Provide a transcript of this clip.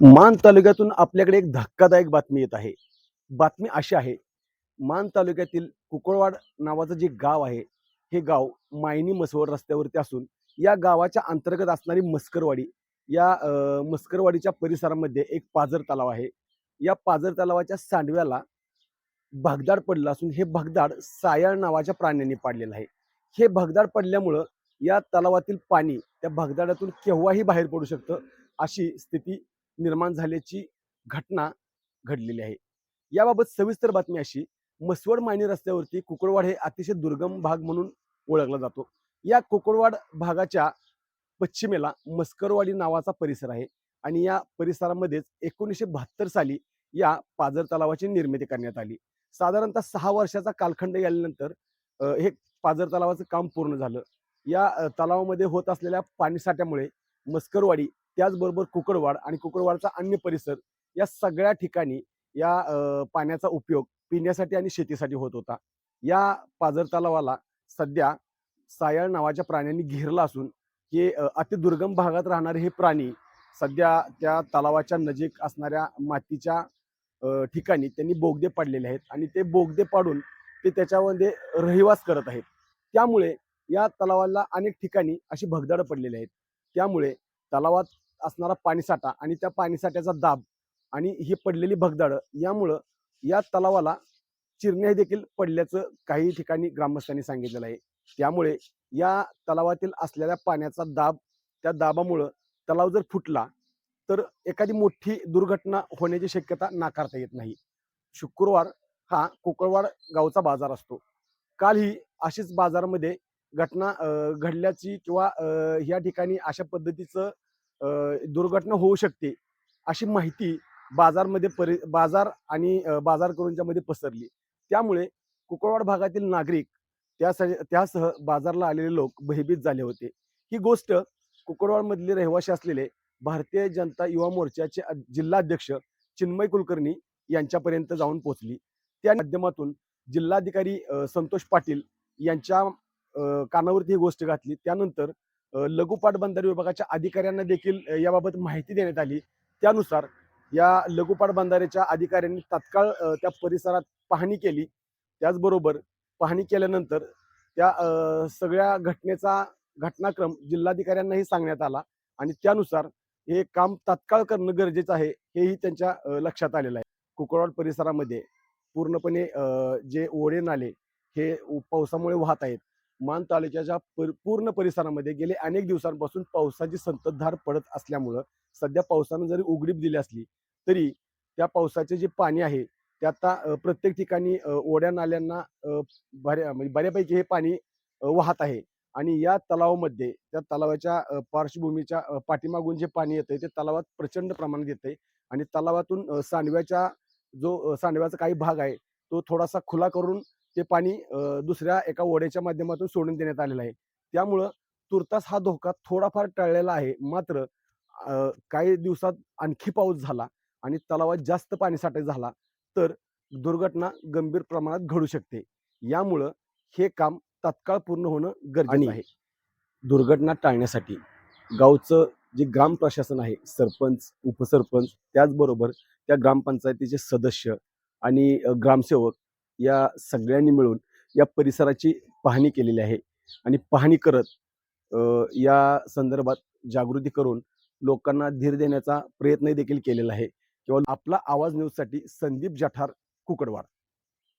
मान तालुक्यातून आपल्याकडे एक धक्कादायक बातमी येत आहे. बातमी अशी आहे मान तालुक्यातील कुकळवाड नावाचं जे गाव आहे हे गाव मायनी मसवड रस्त्यावरती असून या गावाच्या अंतर्गत असणारी मस्करवाडी या मस्करवाडीच्या परिसरामध्ये एक पाझर तलाव आहे. या पाझर तलावाच्या सांडव्याला भगदाड पडलं असून हे भगदाड सायाळ नावाच्या प्राण्यांनी पाडलेलं आहे. हे भगदाड पडल्यामुळं या तलावातील पाणी त्या भगदाडातून केव्हाही बाहेर पडू शकतं अशी स्थिती निर्माण झाल्याची घटना घडलेली आहे. याबाबत सविस्तर बातमी अशी मसवड मायनी रस्त्यावरती कुकळवाड हे अतिशय दुर्गम भाग म्हणून ओळखला जातो. या कुकळवाड भागाच्या पश्चिमेला मस्करवाडी नावाचा परिसर आहे आणि या परिसरामध्येच एकोणीसशे बहात्तर साली या पाझर तलावाची निर्मिती करण्यात आली. साधारणतः सहा वर्षाचा कालखंड गेल्यानंतर हे पाझर तलावाचं काम पूर्ण झालं. या तलावामध्ये होत असलेल्या पाणीसाठ्यामुळे मस्करवाडी त्याचबरोबर कुकडवाड आणि कुकडवाडचा अन्य परिसर या सगळ्या ठिकाणी या पाण्याचा उपयोग पिण्यासाठी आणि शेतीसाठी होत होता. या पाझर तलावाला सध्या सायळ नावाच्या प्राण्यांनी घेरला असून हे अतिदुर्गम भागात राहणारे हे प्राणी सध्या त्या तलावाच्या नजीक असणाऱ्या मातीच्या ठिकाणी त्यांनी बोगदे पाडलेले आहेत आणि ते बोगदे पाडून ते त्याच्यामध्ये रहिवास करत आहेत. त्यामुळे या तलावाला अनेक ठिकाणी अशी भगदाडं पडलेली आहेत. त्यामुळे तलावात असणारा पाणीसाठा आणि त्या पाणीसाठ्याचा दाब आणि ही पडलेली भगदाडं यामुळं या तलावाला चिरण्या देखील पडल्याचं काही ठिकाणी ग्रामस्थांनी सांगितलेलं आहे. त्यामुळे या तलावातील असलेल्या पाण्याचा दाब त्या दाबामुळं तलाव जर फुटला तर एखादी मोठी दुर्घटना होण्याची शक्यता नाकारता येत नाही. शुक्रवार हा कोकळवाड गावचा बाजार असतो. कालही अशीच बाजारामध्ये घटना घडल्याची किंवा या ठिकाणी अशा पद्धतीचं दुर्घटना होऊ शकते अशी माहिती बाजारमध्ये परि बाजार आणि बाजार करूंच्यामध्ये पसरली. त्यामुळे कुकळवाड भागातील नागरिक त्यासाठी त्यासह बाजारला आलेले लोक भयभीत झाले होते. ही गोष्ट कुकळवाडमधले रहिवासी असलेले भारतीय जनता युवा मोर्चाचे जिल्हाध्यक्ष चिन्मय कुलकर्णी यांच्यापर्यंत जाऊन पोहोचली. त्या माध्यमातून जिल्हाधिकारी संतोष पाटील यांच्या कानावरती ही गोष्ट घातली. त्यानंतर लघुपाट बंधारे विभागाच्या अधिकाऱ्यांना देखील याबाबत माहिती देण्यात आली. त्यानुसार या लघुपाट पाटबंधारेच्या अधिकाऱ्यांनी तात्काळ त्या परिसरात पाहणी केली. त्याचबरोबर पाहणी केल्यानंतर त्या सगळ्या घटनेचा घटनाक्रम जिल्हाधिकाऱ्यांनाही सांगण्यात आला आणि त्यानुसार हे काम तात्काळ करणं गरजेचं आहे हेही त्यांच्या लक्षात आलेलं आहे. कुकळवाड परिसरामध्ये पूर्णपणे जे ओढे नाले हे पावसामुळे वाहत आहेत. मान तालुक्याच्या पर- पूर्ण परिसरामध्ये गेले अनेक दिवसांपासून पावसाची संततधार पडत असल्यामुळं सध्या पावसानं जरी उघडीप दिली असली तरी त्या पावसाचे जे पाणी आहे ते आता प्रत्येक ठिकाणी ओढ्या नाल्यांना बऱ्या म्हणजे बऱ्यापैकी हे पाणी वाहत आहे. आणि या तलावामध्ये त्या तलावाच्या पार्श्वभूमीच्या पाठीमागून जे पाणी येतंय ते तलावात प्रचंड प्रमाणात येतंय. आणि तलावातून सांडव्याच्या जो सांडव्याचा काही भाग आहे तो थोडासा खुला करून ते पाणी दुसऱ्या एका ओढ्याच्या माध्यमातून सोडून देण्यात आलेलं आहे. त्यामुळं तुर्तास हा धोका थोडाफार टळलेला आहे. मात्र काही दिवसात आणखी पाऊस झाला आणि तलावात जास्त पाणीसाठा झाला तर दुर्घटना गंभीर प्रमाणात घडू शकते. यामुळं हे काम तात्काळ पूर्ण होणं गरजेचं आहे. दुर्घटना टाळण्यासाठी गावचं जे ग्राम प्रशासन आहे सरपंच उपसरपंच त्याचबरोबर त्या ग्रामपंचायतीचे सदस्य आणि ग्रामसेवक या सगळ्यांनी मिळून या परिसराची पाहणी केलेली आहे. आणि पाहणी करत अ, या संदर्भात जागृती करून लोकांना धीर देण्याचा प्रयत्न देखील केलेला आहे. किंवा आपला आवाज न्यूजसाठी संदीप जठार कुकडवाड.